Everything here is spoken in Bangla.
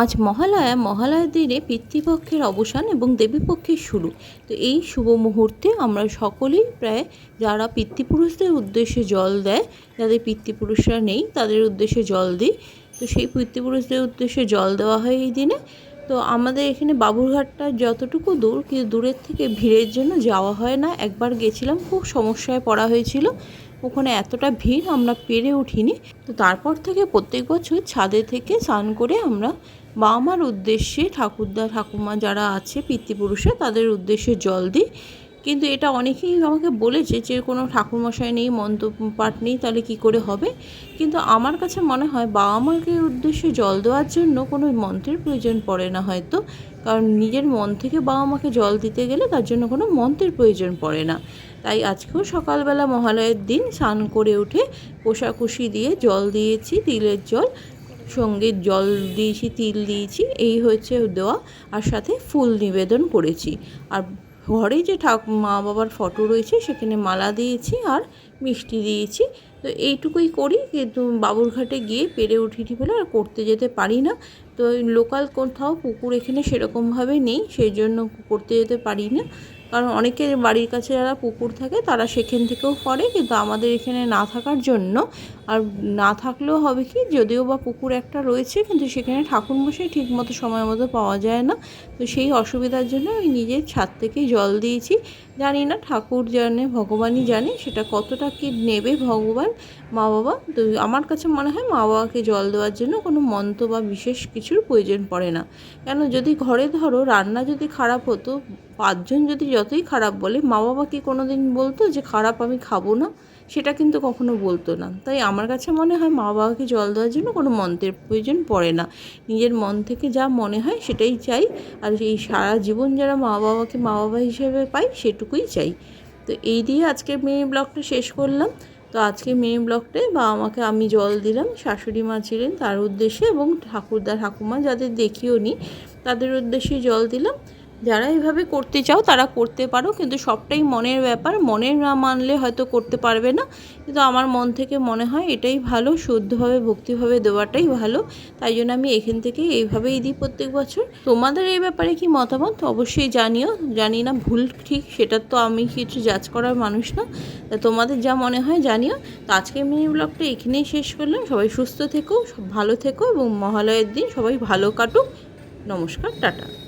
আজ মহালয়া মহালয়ার দিনে পিতৃপক্ষের অবসান এবং দেবীপক্ষের শুরু। তো এই শুভ মুহূর্তে আমরা সকলেই প্রায় যারা পিতৃপুরুষদের উদ্দেশ্যে জল দেয়, যাদের পিতৃপুরুষরা নেই, তাদের উদ্দেশ্যে জল দিই। তো সেই পিতৃপুরুষদের উদ্দেশ্যে জল দেওয়া হয় এই দিনে। তো আমাদের এখানে বাবুরঘাটটা যতটুকু দূর, কিন্তু দূরের থেকে ভিড়ের জন্য যাওয়া হয় না। একবার গেছিলাম, খুব সমস্যায় পড়া হয়েছিল। ওখানে এতটা ভিড় আমরা পেরে উঠিনি। তো তারপর থেকে প্রত্যেক বছর ছাদে থেকে স্নান করে আমরা বাবা মার উদ্দেশ্যে ঠাকুরদা ঠাকুমা যারা আছে পিতৃপুরুষে, তাদের উদ্দেশ্যে জল দিই। কিন্তু এটা অনেকেই আমাকে বলেছে যে, কোনো ঠাকুরমশাই নেই মন্ত্র পাঠ নেই, তাহলে কী করে হবে? কিন্তু আমার কাছে মনে হয় বাবা মাকে উদ্দেশ্যে জল দেওয়ার জন্য কোনো মন্ত্রের প্রয়োজন পড়ে না হয়তো। কারণ নিজের মন থেকে বাবা মাকে জল দিতে গেলে তার জন্য কোনো মন্ত্রের প্রয়োজন পড়ে না। তাই আজকেও সকালবেলা মহালয়ের দিন স্নান করে উঠে কোষাকুষি দিয়ে জল দিয়েছি, তিলের জল। সঙ্গে জল দিয়েছি, তিল দিয়েছি, এই হয়েছে দেওয়া। আর সাথে ফুল নিবেদন করেছি। আর ঘরে যে ঠাক মা বাবার ফটো রয়েছে, সেখানে মালা দিয়েছি আর মিষ্টি দিয়েছি। তো এইটুকুই করি, কিন্তু বাবুরঘাটে গিয়ে পেরে উঠিনি বলে আর করতে যেতে পারি না। তো লোকাল কোথাও পুকুর এখানে সেরকমভাবে নেই, সেই জন্য করতে যেতে পারি না। কারণ অনেকের বাড়ির কাছে যারা পুকুর থাকে, তারা সেখান থেকেও করে কিন্তু আমাদের এখানে না থাকার জন্য, আর না থাকলেও হবে কি, যদিও বা পুকুর একটা রয়েছে, কিন্তু সেখানে ঠাকুরমশাই ঠিক মতো সময় মতো পাওয়া যায় না। তো সেই অসুবিধার জন্য আমি নিজের ছাদ থেকেই জল দিয়েছি। জানি না ঠাকুর জানে, ভগবানই জানে, সেটা কতটা কি নেবে ভগবান মা বাবা তো আমার কাছে মনে হয় মা বাবাকে জল দেওয়ার জন্য কোনো মন্ত্র বা বিশেষ কিছুর প্রয়োজন পড়ে না। কেন যদি ঘরে ধরো, রান্না যদি খারাপ হতো পাঁচজন যদি যতই খারাপ বলে মা বাবা কি কোনো দিন বলতো যে, খারাপ আমি খাব না? সেটা কিন্তু কখনো বলতো না। তাই আমার কাছে মনে হয় মা বাবাকে জল দেওয়ার জন্য কোনো মন্ত্রের প্রয়োজন পড়ে না। নিজের মন থেকে যা মনে হয় সেটাই চাই। আর এই সারা জীবন যারা মা বাবাকে মা বাবা হিসেবে পাই সেটুকুই চাই। তো এই দিয়ে আজকের মিনি ব্লগটা শেষ করলাম। তো আজকে মিনি ব্লগটে বা আমাকে আমি জল দিলাম। শাশুড়ি মা ছিলেন তার উদ্দেশ্যে এবং ঠাকুরদা ঠাকুমা যাদের দেখিও নি তাদের উদ্দেশ্যে জল দিলাম। যারা এইভাবে করতে চাও, তারা করতে পারো। কিন্তু সবটাই মনের ব্যাপার। মনের না মানলে হয়তো করতে পারবে না। কিন্তু আমার মন থেকে মনে হয় এটাই ভালো। শুদ্ধভাবে, ভক্তিভাবে দেওয়াটাই ভালো। তাই জন্য আমি এখান থেকে এইভাবেই দিই প্রত্যেক বছর। তোমাদের এই ব্যাপারে কি মতামত? অবশ্যই জানিও। জানি না, ভুল ঠিক। সেটা তো আমি কিছু জাজ করার মানুষ না। তা তোমাদের যা মনে হয় জানিও। তো আজকে মিনি ব্লগটা এখানেই শেষ করলাম। সবাই সুস্থ থেকো, সব ভালো থেকো এবং মহালয়ের দিন সবাই ভালো কাটুক। নমস্কার, টাটা।